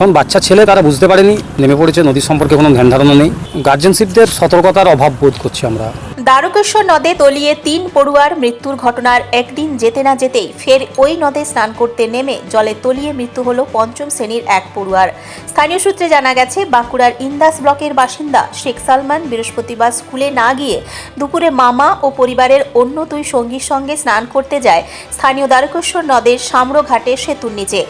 এখন বাচ্চা ছেলে তারা বুঝতে পারেনি, নেমে পড়েছে নদী সম্পর্কে কোনো ধ্যান ধারণা নেই। গার্জেনশিপদের সতর্কতার অভাব বোধ করছি আমরা। দ্বারকেশ্বর নদে তলিয়ে তিন পড়ুয়ার মৃত্যুর ঘটনার একদিন যেতে না যেতেই ফের ওই নদে স্নান করতে নেমে জলে তলিয়ে মৃত্যু হল পঞ্চম শ্রেণির এক পড়ুয়ার। স্থানীয় সূত্রে জানা গেছে, বাঁকুড়ার ইন্দাস ব্লকের বাসিন্দা শেখ সালমান বৃহস্পতিবার স্কুলে না গিয়ে দুপুরে মামা ও পরিবারের অন্য দুই সঙ্গীর সঙ্গে স্নান করতে যায় স্থানীয় দ্বারকেশ্বর নদের সাম্রঘাটে সেতুর নিচে।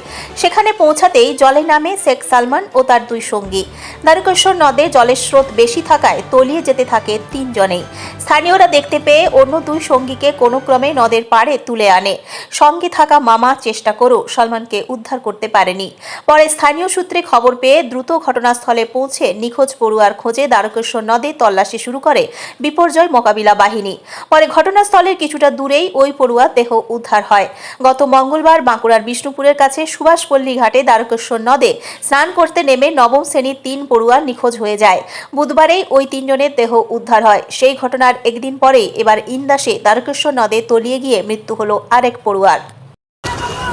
সেখানে পৌঁছাতেই জলে নামে শেখ সালমান ও তার দুই সঙ্গী। দ্বারকেশ্বর নদে জলের স্রোত বেশি থাকায় তলিয়ে যেতে থাকে তিনজনেই। স্থানীয়রা দেখতে পেয়ে অন্য দুই সঙ্গীকে কোনো ক্রমে নদের পাড়ে তুলে আনে। সঙ্গে থাকা মামা চেষ্টা করেও সলমানকে উদ্ধার করতে পারেনি। পরে স্থানীয় সূত্রে খবর পেয়ে দ্রুত ঘটনাস্থলে পৌঁছে নিখোঁজ পড়ুয়ার খোঁজে দ্বারকেশ্বর নদে তল্লাশি শুরু করে বিপর্যয় মোকাবিলা বাহিনী। পরে ঘটনাস্থলের কিছুটা দূরেই ওই পড়ুয়ার দেহ উদ্ধার হয়। গত মঙ্গলবার বাঁকুড়ার বিষ্ণুপুরের কাছে সুভাষপল্লী ঘাটে দ্বারকেশ্বর নদে স্নান করতে নেমে নবম শ্রেণির তিন পড়ুয়া নিখোঁজ হয়ে যায়। বুধবারেই ওই তিনজনের দেহ উদ্ধার হয়। সেই ঘটনার একদিন পরে এবার ইন্দাসে দ্বারকেশ্বর নদে তলিয়ে গিয়ে মৃত্যু হলো আরেক পড়ুয়ার।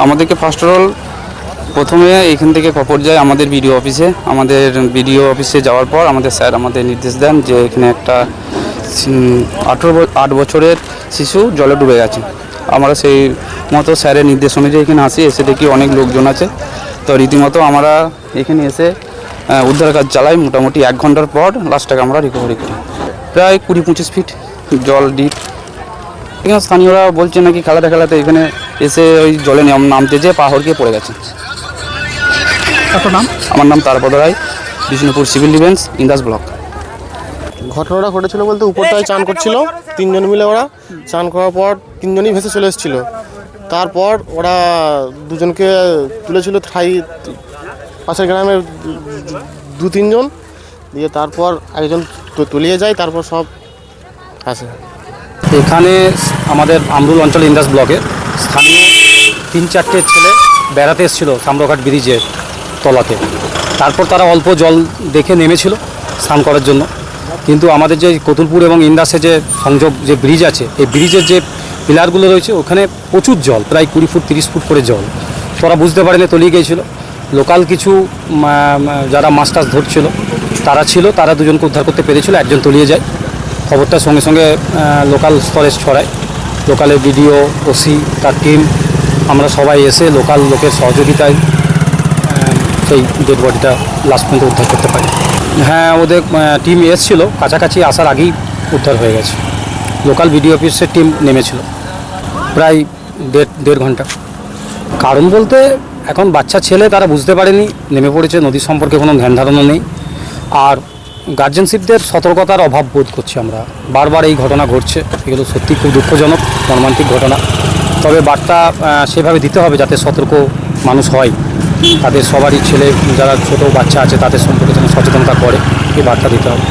আমাদেরকে ফার্স্ট অল প্রথমে এখান থেকে খবর যায় আমাদের বিডিও অফিসে। আমাদের বিডিও অফিসে যাওয়ার পর আমাদের স্যার আমাদের নির্দেশ দেন যে এখানে একটা আঠেরো আট বছরের শিশু জলে ডুবে গেছে। আমরা সেই মতো স্যারের নির্দেশ অনুযায়ী এখানে আসি, এসে দেখি অনেক লোকজন আছে। তো রীতিমতো আমরা এখানে এসে উদ্ধার কাজ চালাই মোটামুটি এক ঘণ্টার পর লাস্টটাকে আমরা রিকভারি করি। প্রায় কুড়ি পঁচিশ ফিট জল ডিপ এখানে স্থানীয়রা বলছে নাকি খেলাতে খেলাতে এখানে এসে ওই জলে নাম- নামতে যেয়ে পাহাড়কে পড়ে গেছে। কত নাম? আমার নাম Tarapada Ray Bishnupur civil defence Indas block. ঘটনাটা ঘটেছিল বলতে উপরটায় চান করছিল তিনজন মিলে ওরা। চান করার পর তিনজনই ভেসে চলে এসেছিল। তারপর ওরা দুজনকে তুলেছিল থাই পাশের গ্রামের দু- তিনজন দিয়ে তারপর একজন তলিয়ে যায়, তারপর সব আসে। এখানে আমাদের আমরুল অঞ্চল ইন্দাস ব্লকে স্থানীয় তিন চারটে ছেলে বেড়াতে এসেছিল সামরঘাট ব্রিজের তলাতে। তারপর তারা অল্প জল দেখে নেমেছিল স্নান করার জন্য। কিন্তু আমাদের যে কতুলপুর এবং ইন্দাসে যে সংযোগ, যে ব্রিজ আছে, এই ব্রিজের যে পিলারগুলো রয়েছে, ওখানে প্রচুর জল, প্রায় কুড়ি ফুট, তিরিশ ফুট করে জল। তোরা বুঝতে পারেনি তলিয়ে গিয়েছিল। লোকাল কিছু যারা মাছ টাছ ধরছিল তারা ছিল, তারা দুজনকে উদ্ধার করতে পেরেছিল, একজন তলিয়ে যায়। খবরটা সঙ্গে সঙ্গে লোকাল স্তরে ছড়ায়। লোকালের বিডিও ওসি তার টিম আমরা সবাই এসে লোকাল লোকের সহযোগিতায় সেই ডেড বডিটা লাস্ট পর্যন্ত উদ্ধার করতে পারি। হ্যাঁ ওদের টিম এসেছিল। কাছাকাছি আসার আগেই উদ্ধার হয়ে গেছে। লোকাল বিডিও অফিসের টিম নেমেছিল। প্রায় দেড় দেড় ঘণ্টা। কারণ বলতে, এখন বাচ্চা ছেলে, তারা বুঝতে পারেনি। নেমে পড়েছে, নদীর সম্পর্কে কোনো ধ্যান ধারণা নেই। আর গার্জেনশিপদের সতর্কতার অভাব বোধ করছি আমরা। বারবার এই ঘটনা ঘটছে, এগুলো সত্যি খুব দুঃখজনক, মর্মান্তিক ঘটনা। তবে বার্তা সেভাবে দিতে হবে যাতে সতর্ক মানুষ হয়। তাদের সবারই ছেলে, যারা ছোট বাচ্চা আছে, তাদের সম্পর্কে যেন সচেতনতা করে, এই বার্তা দিতে হবে।